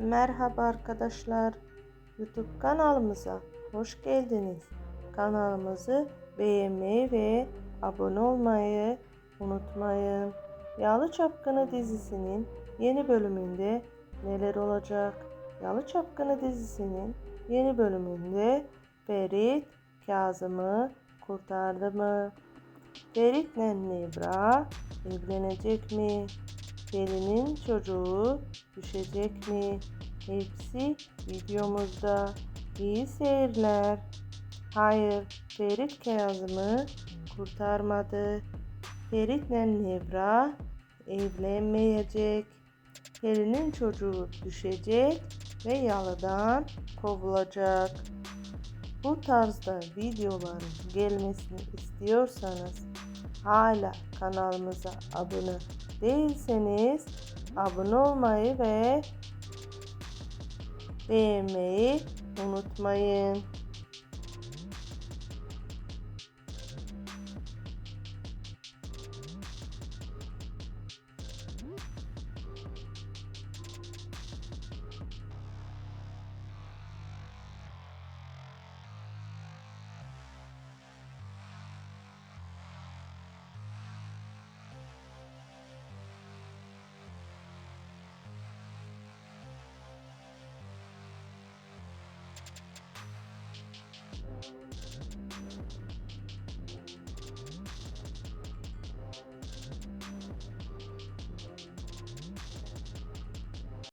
Merhaba arkadaşlar. YouTube kanalımıza hoş geldiniz. Kanalımızı beğenmeyi ve abone olmayı unutmayın. Yalı Çapkını dizisinin yeni bölümünde neler olacak? Yalı Çapkını dizisinin yeni bölümünde Ferit Kazım'ı kurtardı mı? Ferit'le Nebra evlenecek mi? Gelinin çocuğu düşecek mi? Hepsi videomuzda. İyi seyirler. Hayır, Ferit Kazım'ı kurtarmadı. Ferit'le Nevra evlenmeyecek. Gelinin çocuğu düşecek ve yalıdan kovulacak. Bu tarzda videoların gelmesini istiyorsanız hala kanalımıza abone değilseniz abone olmayı ve beğenmeyi unutmayın.